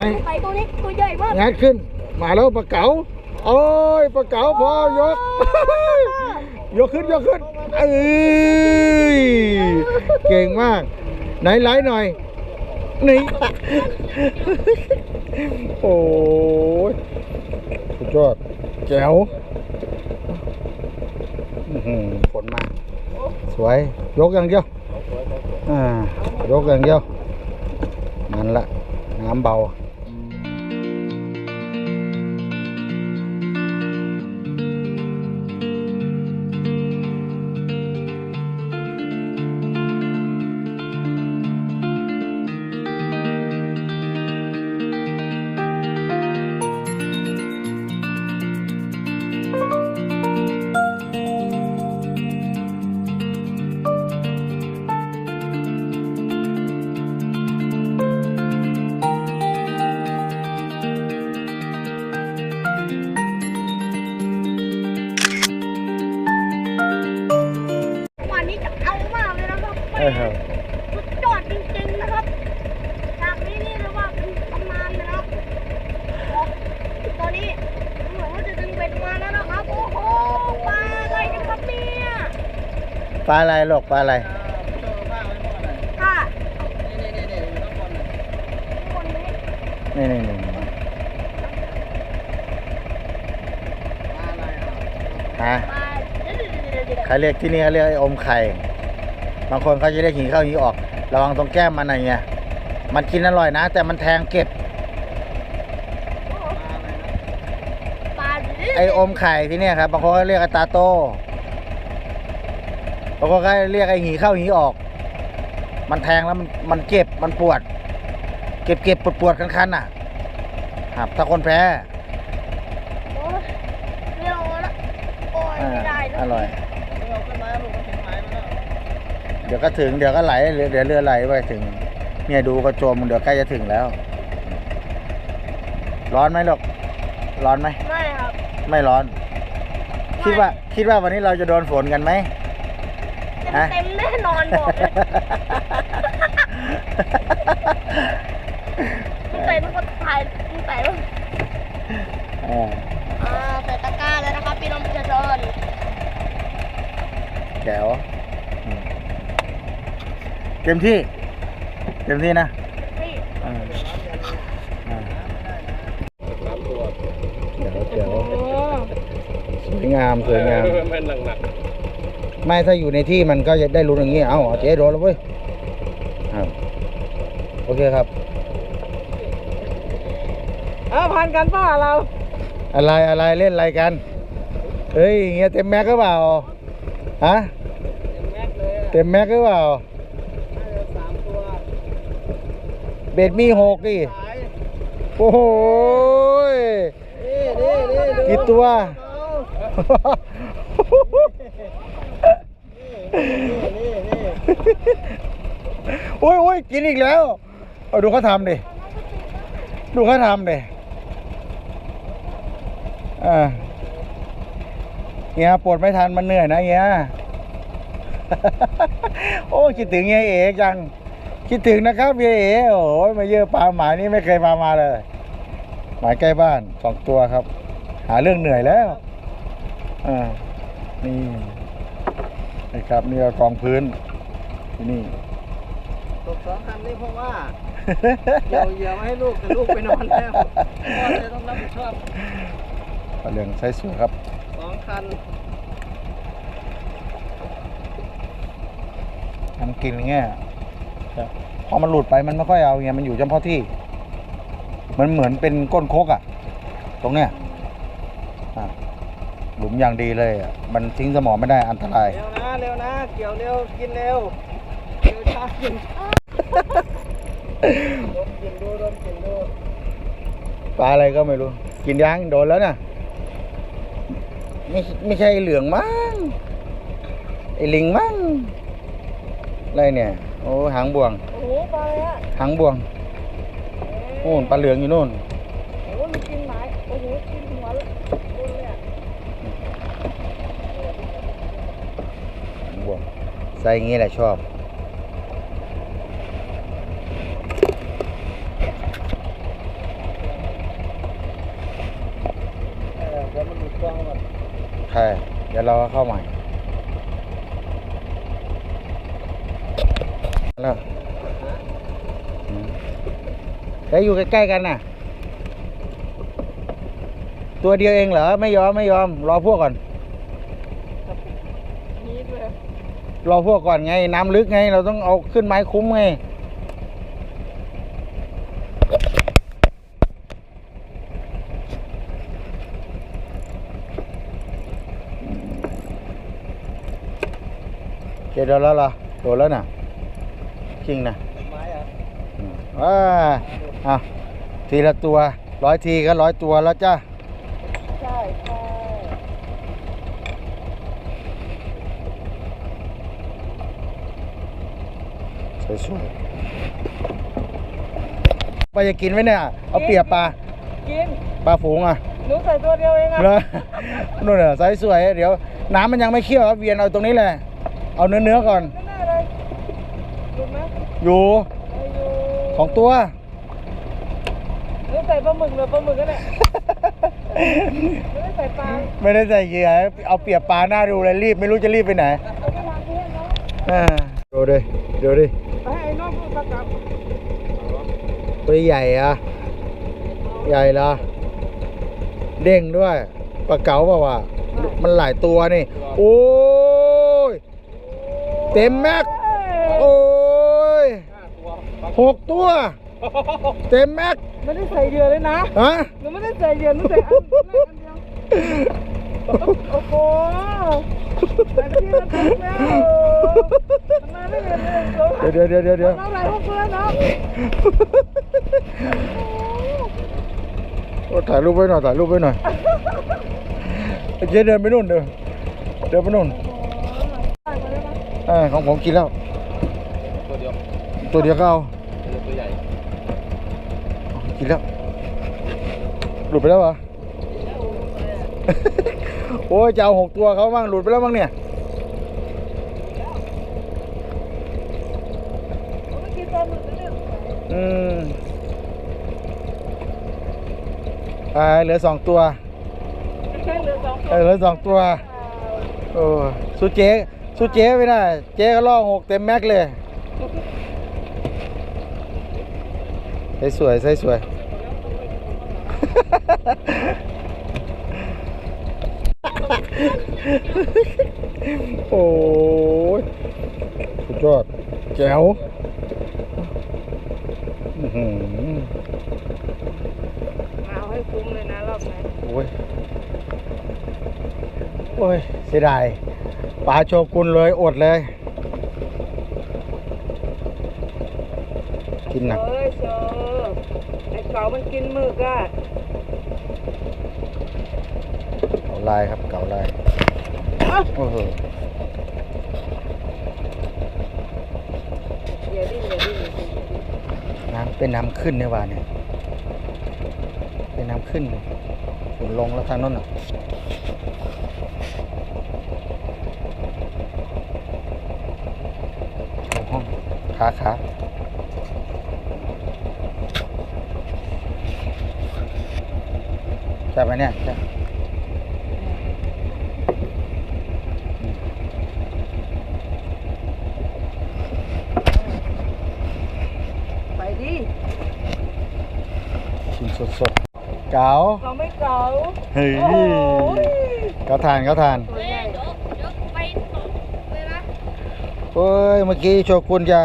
ไปตัวนี้ตัวใหญ่มากงัดขึ้น มาแล้วปลาเก๋าโอ้ยปลาเก๋าพอยก ยกขึ้นยกขึ้นเอ้ยเก่งมาก ไหนไลฟ์หน่อยนี่โอ้ยสุดยอดแจ๋วอื้อหือฝนมา สวย ยกอย่างเดียวอ่ายกอย่างเดียวนั่นละน้ำเบา ปลาอะไรหรอกปลาอะไรค่ะคนนี้นี่นี่นี่ฮะปลาเดี๋ยวเดี๋ยวเดี๋ยวเดี๋ยวใครเรียกที่นี่เขาเรียกไอ้อมไข่ บางคนเขาจะเรียกหินเข้าหินออก ระวังตรงแก้มมันอะไรเงี้ย มันกินอร่อยนะ แต่มันแทงเก็บ ปลาไอ้อมไข่ที่เนี่ยครับ บางคนก็เรียกไอ้ตาโต บางคนก็เรียกไอ้หีเข้าหีออก มันแทงแล้วมันมันเจ็บมันปวดเก็บเก็บปวดปวดคันๆน่ะ ครับ ถ้าคนแพ้โอ้ยเร็วแล้วโอ้ยอ่าไม่ได้แล้วอร่อยเดี๋ยวก็ถึงเดี๋ยวก็ไหลเดี๋ยวเรือไหลไปถึง เนี่ยดูกระโจมเดี๋ยวใกล้จะถึงแล้ว ร้อนไหมลูกร้อนไหม ไม่ครับไม่ร้อน คิดว่าคิดว่าวันนี้เราจะโดนฝนกันไหม เต็มเต็มแน่นอนบอกเลยตั้งแต่ทุกคนถ่ายตั้งแต่อ่าอ่าใส่ตะกร้าเลยนะครับพี่น้องประชาชนแจ๋วอืมเต็มที่ เต็มที่นะนี่อ่าอ่าเจ๋วเจ๋วสวยงาม สวยงามแม่นหนัก ไม่ถ้าอยู่ในที่มันก็จะได้รู้อย่างนี้ เอ้าเจ๊โดนแล้วเว้ยครับโอเคครับอ้าวพันกันป่ะเรา อะไรอะไรเล่นอะไรกัน เฮ้ยเงี้ยเต็มแม็กก็เปล่าฮะแม็กเลยเต็มแม็กก็เปล่าสามตัวเบ็ดมีหกดิสายโอ้โหยนี่นี่นี่ดูกี่ตัวนี่นี่ โอ้ยโอ้ยกินอีกแล้ว เอาดูเขาทำดิ ดูเขาทำดิ อ่าเงี้ยปวดไม่ทันมันเหนื่อยนะเงี้ย โอ้คิดถึงเงี้ยเอ๋จัง คิดถึงนะครับเงี้ยเอ๋โอ้ยมาเยอะปลาหมานี่ไม่เคยมามาเลย หมายใกล้บ้านสองตัวครับ หาเรื่องเหนื่อยแล้ว อ่า นี่ นะครับนี่ก็กองพื้นที่นี่ ตกสองคันนี่เพราะว่าเดี๋ยวเดี๋ยวให้ลูกแต่ลูกไปนอนแล้วพ่อเลยต้องรับผิดชอบปลาเรืองใช้สวยครับสองคันทำกินอย่างเงี้ยครับพอมันหลุดไปมันไม่ค่อยเอาเงี้ยมันอยู่เฉพาะที่ มันเหมือนเป็นก้นโคกอะตรงเนี้ยอะหลุมอย่างดีเลยอะมันทิ้งสมองไม่ได้อันตรายเร็วนะ เร็วนะ เกี่ยวเร็ว กินเร็วเร็วช้ากินดมกินดูดมกินดูปลาอะไรก็ไม่รู้ กินยังโดนแล้วน่ะไม่ไม่ใช่ไอ้เหลืองมั้งไอ้ลิงมั้งอะไรเนี่ย โอ้หางบ่วงโอ้โหปลาอะไรอะหางบ่วงโน่นปลาเหลืองอยู่โน่นโอ้โหมันกินหมายโอ้โหกิน บวมใส่งนี้แหละชอบใช่เดี๋ยวเราก็เข้าใหม่แล้วแล้วอยู่ใกล้ๆกันน่ะ ตัวเดียวเองเหรอ ไม่ยอม ไม่ยอม รอพวกก่อน รอพวกก่อนไง น้ำลึกไง เราต้องเอาขึ้นไม้คุ้มไงเดี๋ยวแล้วเหรอโดนแล้วน่ะ จริงนะไม้อะอืมอ่าอะทีละตัวร้อยทีก็ร้อยตัวแล้วจ้าใช่ใช่ สวยๆปลาจะกินไหมเนี่ยเอาเปรียบปลากินปลาฝูงอะหนูใส่ตัวเดียวเองอะเหรอนู่นเหรอไซส์สวยเดี๋ยวน้ำมันยังไม่เคี่ยวครับเวียนเอาตรงนี้แหละเอาเนื้อเนื้อๆก่อนไม่น่าเลยหลุดไหมอยู่เอาอยู่สองตัวหนูใส่ปลาหมึกเลยปลาหมึกก็ได้ไม่ได้ใส่ปลาไม่ได้ใส่เหยื่อเอาเปรียบปลาหน้าดูเลยรีบไม่รู้จะรีบไปไหนเอาไปทำเพื่อนเนาะอ่าดูดิดูดิ ไปให้ไอ้น้องพูดประกับ ตัวใหญ่อะใหญ่เหรอเด้งด้วยปลาเก๋าเปล่าวะมันหลายตัวนี่ โอ้ย เต็มแม็ก โอ้ยหกตัว เต็มแม็กไม่ได้ใส่เหยื่อเลยนะฮะหนูไม่ได้ใส่เหยื่อหนูใส่อันแรกอันเดียวโอ้โหใส่ไปที่ละทุกแล้วมันมาได้เลยเลยเดี๋ยวเดี๋ยวเดี๋ยวเดี๋ยวน้องไหลพวกเพื่อนเนาะ โอ้ถ่ายรูปไว้หน่อยถ่ายรูปไว้หน่อยไอ้เจ๊เดินไปนู่นเดินเดินไปนู่นอ่าของผมกินแล้ว ตัวเดียวตัวเดียวก็เอาตัวใหญ่กินแล้วหลุดไปแล้วเหรอโอ้ยจะเอาหกตัวเขาบ้างหลุดไปแล้วบ้างเนี่ยไม่กินปลาหมึกนะเนี่ยอืม อ่าเหลือสองตัวแค่เหลือสองเออเหลือสองตัวโอ้สู้เจ๊สู้เจ๊ไม่ได้เจ๊ก็ล่อหกเต็มแม็กเลยใส่สวยใส่สวยโอ้ยสุดยอดแจ๋วอื้อหือ เอาให้ คุ้มเลยนะรอบนี้โอ้ยโอ้ยเสียดายปลาโชกุนเลยอดเลย กินหนักเอ้ยเชอไอ้เก๋ามันกินหมึกอะเก่าลายครับเก่าลายโอ้โหอย่าดิ้นอย่าดิ้นอย่าดิ้นน้ำเป็นน้ำขึ้นเนี่ยว่าเนี่ยเป็ น้ำขึ้นฝนลงแล้วทางโน้นอะห้องขาขาใช่ไหมเนี่ยใช่ ไปดิ กินสดๆ เก๋าเราไม่เก๋าเฮ้ยโอ้ยเขาทานเขาทานตัวใหญ่เดี๋ยวเดี๋ยวไปต่อเลยนะเฮ้ยเมื่อกี้โชกุนจะ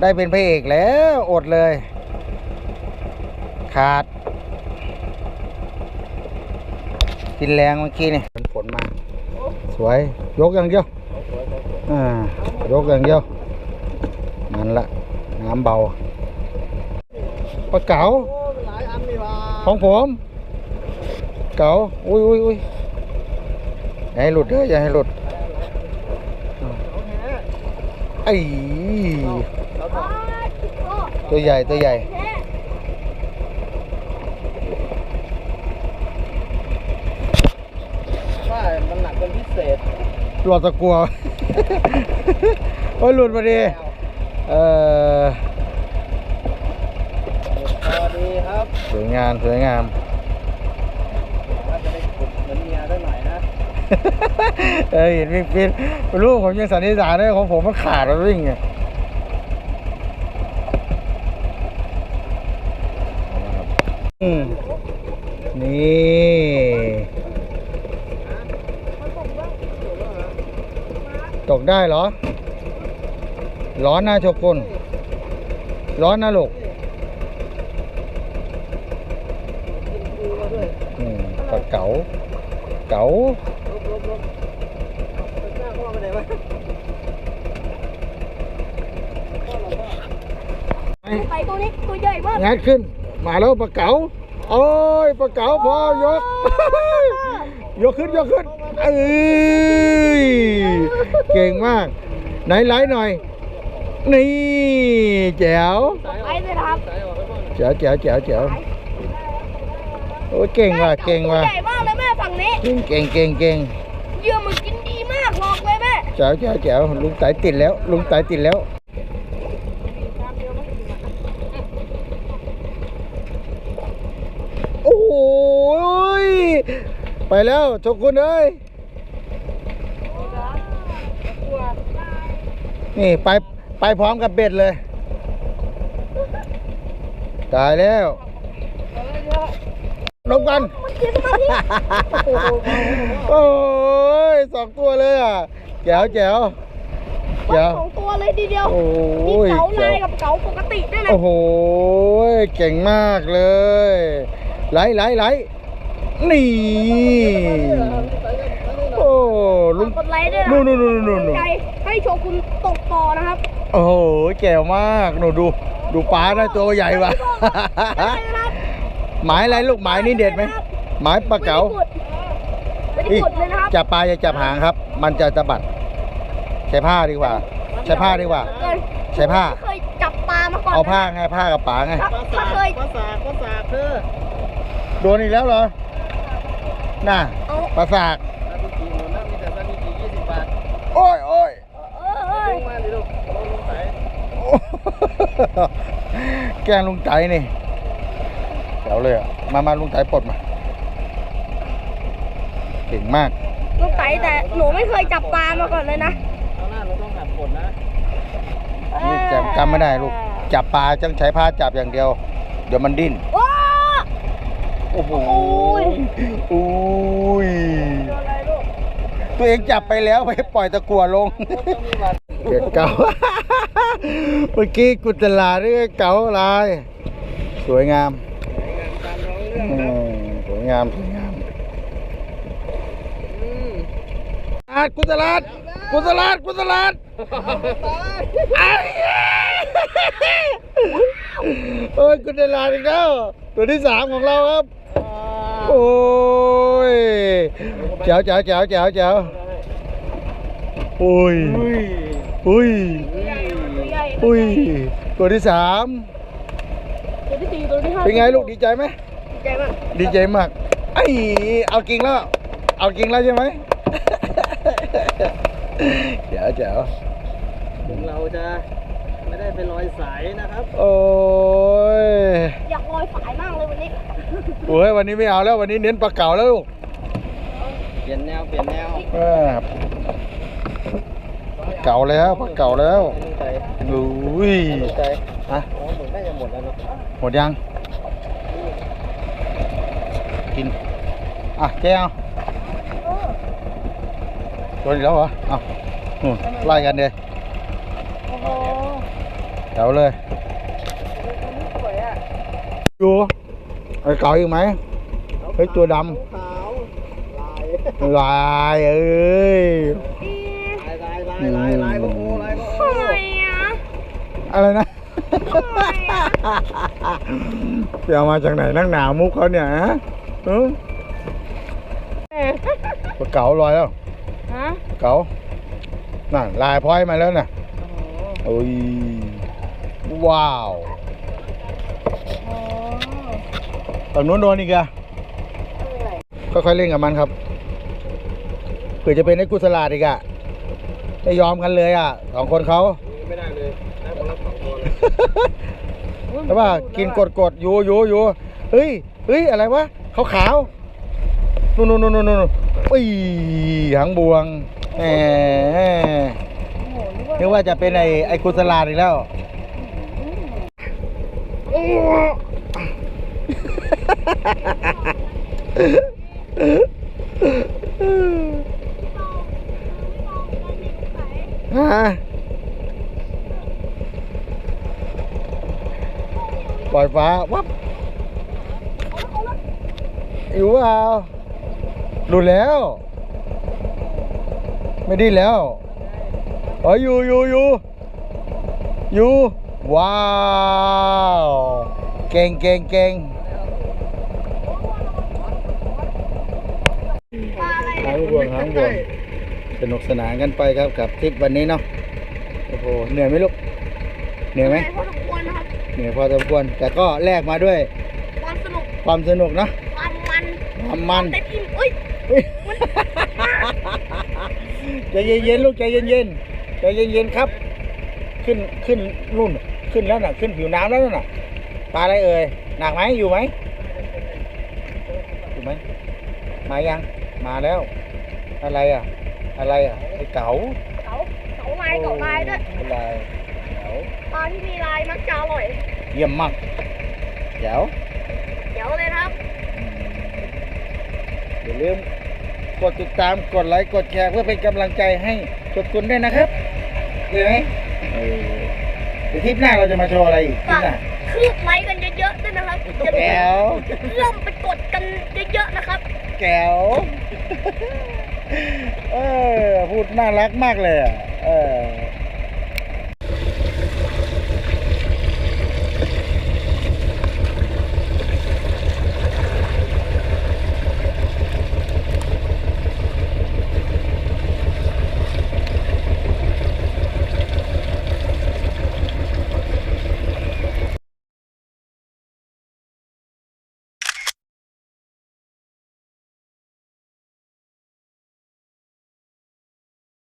ได้เป็นพระเอกแล้วอดเลย ขาด กินแรงเมื่อกี้นี่เป็นฝนมา สวย ยกอย่างเดียวอ่ายกอย่างเดียวนั่นละน้ำเบาปลาเก๋า ของผม เก๋าอุ้ยอุ้ยอุ้ยอย่าให้หลุดเด้ออย่าให้หลุดโอเคไอ้เราต่อตัวใหญ่ตัวใหญ่แค่ว่ามันหนักเป็นพิเศษหลอดตะกัวโอ้ยหลุดมาดีเออ พอดีครับ สวยงามสวยงาม ว่าจะได้ขุดเหมือนเมียได้หน่อยนะเออเห็นวิ่งฟินลูกผมยังสันนิษฐานเลยของผมมันขาดแล้ววิ่งไงอืมนี่ตกได้เหรอ ร้อนนะโชกุนร้อนนะลูกอืมปลาเก๋า เก๋า ไปตัวนี้ ตัวใหญ่มากงัดขึ้น มาแล้วปลาเก๋าโอ้ยปลาเก๋าพอยก ยกขึ้นยกขึ้นเอ้ยเก่งมาก ไหนไลฟ์หน่อย นี่แจ๋วไปเลยนะครับแจ๋วแจ๋วแจ๋วแจ๋วโอ้ยเก่งว่ะเก่งว่ะตัวใหญ่มากเลยแม่ฝั่งนี้เก่งเก่งเก่งเก่งเหยื่อมันกินดีมากบอกเลยแม่แจ๋วแจ๋วแจ๋วลุงไตติดแล้ว ลุงไตติดแล้ว โอ้ย ไปแล้วโชกุนเอ้ยนี่ไปไปพร้อมกับเบ็ดเลย ตายแล้วลงกัน โอ้ยสองตัวเลยอะแจ๋วแจ๋วแจ๋วสองตัวเลยทีเดียวโอ้มียเก๋าในแจ๋วกับเก๋าปกติด้วยนะโอ้โหเก่งมากเลย ไหลไหลไหล นี่ โอ้ลุงกดไลค์ด้วยนะนู่นนู่นนู่นนู่นนู่นใจให้โชกุนตกต่อนะครับ โอ้โหแจ๋วมากหนูดู ดูปลานะตัวใหญ่ว่ะได้นะครับหมายอะไรลูกหมายนี่เด็ดไหมหมายปลาเก๋าไม่ได้กดเลยนะครับจับปลาอย่าจับหางครับ มันจะสะบัด ใช้ผ้าดีกว่า ใช้ผ้าดีกว่าเกินใช้ผ้าไม่เคยจับปลามาก่อนเอาผ้าไงผ้ากับป๋าไงถ้าถ้าเคยภาษาภาษาเธอโดนอีกแล้วเหรอ น่ะเอาปลาสากซาบิกิหนูนะมีแต่ซาบิกิยี่สิบบาทโอ้ยโอ้ยเออเออลงมาดิลูกลงลงไปโอ้แกล้งลุงไตนี่เดี๋ยวเลยอะมามาลุงไตปลดมา เก่งมากลูกไตแต่หนูไม่เคยจับปลามาก่อนเลยนะเอาหน้าเราต้องหัดกดนะนี่จำจำไม่ได้ลูก จับปลาต้องใช้ผ้าจับอย่างเดียว เดี๋ยวมันดิ้น โอ้โอ้โหโอ้ยอุ้ยโดนอะไรลูกตัวเองจับไปแล้วไปปล่อยตะกั่วลงต้องมีบาทเกดเก่าเมื่อกี้กุตลาด้วยเก่าลายสวยงามตามร้องเรื่องอืครับมสวยงามสวยงามอืมอากุตลาดกุตลาดกุตลาดไอ้เหี้ยโอ้ยกุตลาดอีกแล้วตัวที่สามของเราครับ โอ้ยเจ๋วเจ๋วเจ๋วเจ๋วเจ๋วโอ้ยอุ้ยอุ้ยตัวใหญ่อุ้ยตัวที่สามตัวที่สี่ตัวที่ห้าเป็นไงลูกดีใจไหมดีใจมากดีใจมากไอ้เอากิ่งแล้ว เอากิ่งแล้วใช่ไหมเจ๋วเจ๋วถึงเราจะ ไม่ได้ไปลอยสายนะครับโอ้ยอยากลอยฝายมากเลยวันนี้โอ้ยวันนี้ไม่เอาแล้ววันนี้เน้นปลาเก๋าแล้วลูกเปลี่ยนแนวเปลี่ยนแนวเออปลาเก๋าแล้วปลาเก๋าแล้วลุงใจอุ้ยลุงใจฮะอ๋อผมน่าจะหมดแล้วเนาะหมดยังกินอะแก้วโดนอีกแล้วเหรออะนู่นไล่กันเลยโอ้โห เดี๋ยวเลยสวยอะอยู่ไอ้เก่าอีกไหมเฮ้ยตัวดขาวลายำลายเอ้ยอีลายลายลายลายลายก็โอ้ลายก็โอ้ทำไมอะอะไรนะทำไมอะไปเอามาจากไหนนักหนามุกเขาเนี่ยฮะเออปลาเก๋าลอยแล้วฮะปลาเก๋านั่นลายพร้อยมาแล้วน่ะโอ้ย ว้าวอ๋อฝั่งนู้นโดนอีกอะค่อยๆเล่นกับมันครับเผื่อจะเป็นไอ้กุศลาดอีกอะไม่ยอมกันเลยอะสองคนเขาไม่ได้เลยได้คนละสองตัวเลยใช่ป่ะกินกดกดๆอยู่อยู่อยู่เฮ้ยเฮ้ยอะไรวะขาวขาวนู่นนู่นนู่นนู่นปีหางบวงแหมโอ้โหนึกว่านึกว่าจะเป็นไอ้ไอ้กุศลาดอีกแล้วโอ้ ฮะปล่อยฟ้าวับอยู่เปล่าหลุดแล้ว ไม่ดิ้นแล้วเอออยู่อยู่อยู่อยู่ว้าว เก่งเก่งเก่งปลาอะไรหางบวงหางบวงสนุกสนานกันไปครับกับทริปวันนี้เนาะโอ้โหเหนื่อยไหมลูกเหนื่อยไหมพอสมควรนะครับเหนื่อยพอสมควรแต่ก็แลกมาด้วย ความสนุกความสนุกเนาะความมันความมันแต่อิ่มเอ้ยใจเย็นๆลูกใจเย็นๆใจเย็นๆครับ ขึ้นขึ้นนู่นขึ้นแล้วน่ะ ขึ้นผิวน้ำแล้วน่ะ ปลาอะไรเอ่ย หนักไหมอยู่ไหมอยู่ไหมมายัง มาแล้ว อะไรอะ อะไรอะ ไอ้เก๋าเก๋าเก๋าลายเก๋าลายด้วยอะไรเก๋าปลาที่มีลายมักจะอร่อย เยี่ยมมากเจ๋วเดี๋ยวเลยนะครับ อย่าลืมกดติดตาม กดไลค์ กดแชร์เพื่อเป็นกำลังใจให้กดคุณด้วยนะครับเห็นไหมเออเดี๋ยวทริปหน้าเราจะมาโชว์อะไรอีกทริปฝากหน้าคืบไลค์กั นเยอะๆด้วยนะครับอย่าลืแก้วมเริ่มไปกดกันเยอะๆนะครับ แก้วเออพูดน่ารักมากเลยอะเออ